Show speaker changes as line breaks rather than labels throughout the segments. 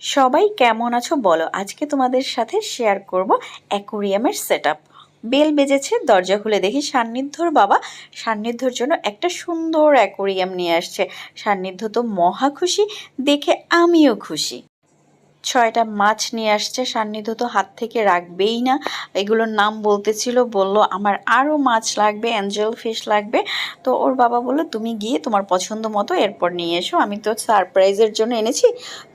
সবাই কেমন আছো বলো। আজকে তোমাদের সাথে শেয়ার করব অ্যাকোরিয়ামের সেট বেল বেজেছে, দরজা খুলে দেখি সান্নিধ্যর বাবা। সান্নিধ্যর জন্য একটা সুন্দর অ্যাকোরিয়াম নিয়ে আসছে। সান্নিধ্য তো মহা খুশি, দেখে আমিও খুশি। ছয়টা মাছ নিয়ে আসছে। সান্নিধ্য তো হাত থেকে রাখবেই না। এগুলোর নাম বলতেছিল, বলল, আমার আরও মাছ লাগবে, অ্যাঞ্জেল ফিশ লাগবে। তো ওর বাবা বলল, তুমি গিয়ে তোমার পছন্দ মতো এরপর নিয়ে এসো। আমি তো সারপ্রাইজের জন্য এনেছি।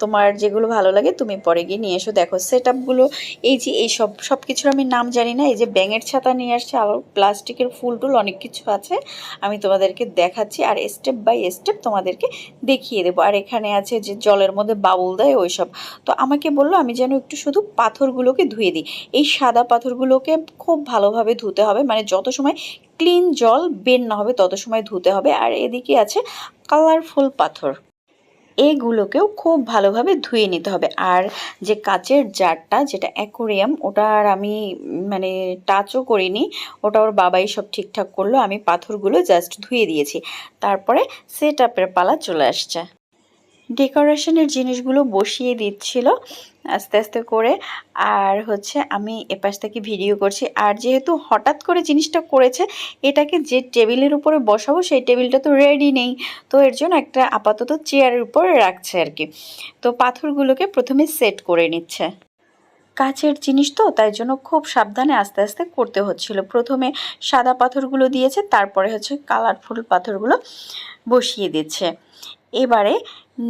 তোমার যেগুলো ভালো লাগে তুমি পরে গিয়ে নিয়ে এসো। দেখো সেট আপগুলো এই যে এই সব সব কিছুর আমি নাম জানি না। এই যে ব্যাঙের ছাতা নিয়ে আসছে আরও প্লাস্টিকের ফুল টুল অনেক কিছু আছে। আমি তোমাদেরকে দেখাচ্ছি আর স্টেপ বাই স্টেপ তোমাদেরকে দেখিয়ে দেবো। আর এখানে আছে যে জলের মধ্যে বাবুল দেয় ওই সব তো আমাকে বলল, আমি যেন একটু শুধু পাথরগুলোকে ধুয়ে দিই। এই সাদা পাথরগুলোকে খুব ভালোভাবে ধুতে হবে। মানে যত সময় ক্লিন জল বের না হবে, তত সময় ধুতে হবে। আর এদিকে আছে কালারফুল পাথর। এগুলোকেও খুব ভালোভাবে ধুয়ে নিতে হবে। আর যে কাচের জারটা, যেটা অ্যাকোরিয়াম ওটা আর আমি মানে টাচও করিনি। ওটা ওর বাবাই সব ঠিকঠাক করল। আমি পাথরগুলো জাস্ট ধুয়ে দিয়েছি। তারপরে সেট আপের পালা চলে আসছে। ডেকোরেশনের জিনিসগুলো বসিয়ে দিচ্ছিল আস্তে আস্তে করে। আর হচ্ছে আমি এপাশ থেকে ভিডিও করছি। আর যেহেতু হঠাৎ করে জিনিসটা করেছে, এটাকে যে টেবিলের উপরে বসাবো, সেই টেবিলটা তো রেডি নেই। তো এর জন্য একটা আপাতত চেয়ারের উপরে রাখছে আর কি। তো পাথরগুলোকে প্রথমে সেট করে নিচ্ছে। কাচের জিনিস তো, তাই জন্য খুব সাবধানে আস্তে আস্তে করতে হচ্ছিল। প্রথমে সাদা পাথরগুলো দিয়েছে, তারপরে হচ্ছে কালারফুল পাথরগুলো বসিয়ে দিচ্ছে। এবারে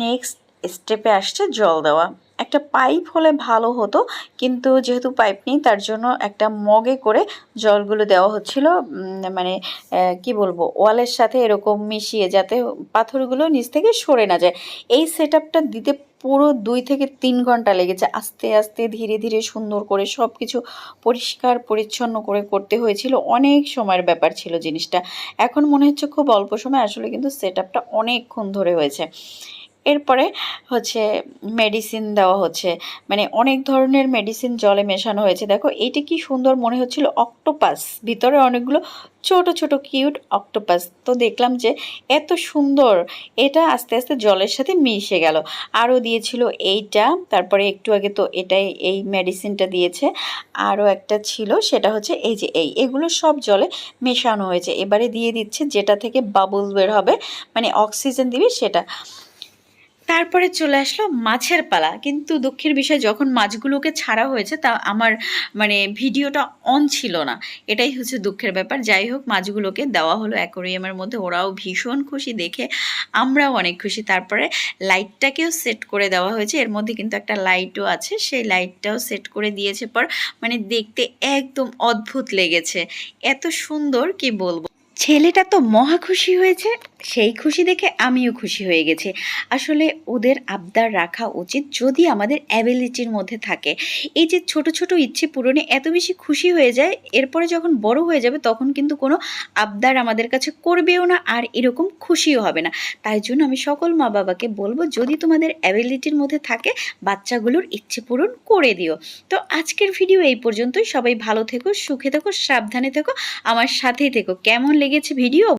নেক্সট স্টেপে আসছে জল দেওয়া। একটা পাইপ হলে ভালো হতো, কিন্তু যেহেতু পাইপ নেই, তার জন্য একটা মগে করে জলগুলো দেওয়া হচ্ছিল মানে কি বলব, ওয়ালের সাথে এরকম মিশিয়ে যাতে পাথরগুলো নিচ থেকে সরে না যায়। এই সেট দিতে পুরো দুই থেকে তিন ঘণ্টা লেগেছে। আস্তে আস্তে ধীরে ধীরে সুন্দর করে সব কিছু পরিষ্কার, পরিচ্ছন্ন করে করতে হয়েছিল। অনেক সময়ের ব্যাপার ছিল জিনিসটা। এখন মনে হচ্ছে খুব অল্প সময় আসলে কিন্তু সেট অনেকক্ষণ ধরে হয়েছে। এরপরে হচ্ছে মেডিসিন দেওয়া হচ্ছে। মানে অনেক ধরনের মেডিসিন জলে মেশানো হয়েছে। দেখো, এইটা কি সুন্দর মনে হচ্ছিল? অক্টোপাস ভিতরে অনেকগুলো ছোট ছোট কিউট অক্টোপাস তো দেখলাম যে এত সুন্দর, এটা আস্তে আস্তে জলের সাথে মিশে গেল। আরও দিয়েছিল এইটা, তারপরে একটু আগে তো এটাই, এই মেডিসিনটা দিয়েছে। আরও একটা ছিল, সেটা হচ্ছে এই যে এই, এগুলো সব জলে মেশানো হয়েছে। এবারে দিয়ে দিচ্ছে যেটা থেকে বাবুল বের হবে মানে অক্সিজেন দিবে সেটা। তারপরে চলে আসলো মাছের পালা। কিন্তু দুঃখের বিষয়, যখন মাছগুলোকে ছাড়া হয়েছে, তা আমার মানে ভিডিওটা অন ছিল না। এটাই হচ্ছে দুঃখের ব্যাপার। যাই হোক, মাছগুলোকে দেওয়া হলো অ্যাকোরিয়ামের মধ্যে। ওরাও ভীষণ খুশি। দেখে আমরাও অনেক খুশি। তারপরে লাইটটাকেও সেট করে দেওয়া হয়েছে। এর মধ্যে কিন্তু একটা লাইটও আছে। সেই লাইটটাও সেট করে দিয়েছে পর মানে দেখতে একদম অদ্ভুত লেগেছে। এত সুন্দর, কি বলব? ছেলেটা তো মহা খুশি হয়েছে, সেই খুশি দেখে আমিও খুশি হয়ে গেছি। আসলে ওদের আবদার রাখা উচিত যদি আমাদের অ্যাবিলিটির মধ্যে থাকে। এই যে ছোট ছোট ইচ্ছে পূরণে এত বেশি খুশি হয়ে যায়, এরপরে যখন বড় হয়ে যাবে তখন কিন্তু কোনো আবদার আমাদের কাছে করবেও না আর এরকম খুশিও হবে না। তাই জন্য আমি সকল মা বাবাকে বলব, যদি তোমাদের অ্যাবিলিটির মধ্যে থাকে, বাচ্চাগুলোর ইচ্ছে পূরণ করে দিও। তো আজকের ভিডিও এই পর্যন্তই। সবাই ভালো থেকো, সুখে থেকো, সাবধানে থেকো, আমার সাথেই থেকো। কেমন লেগেছে ভিডিও?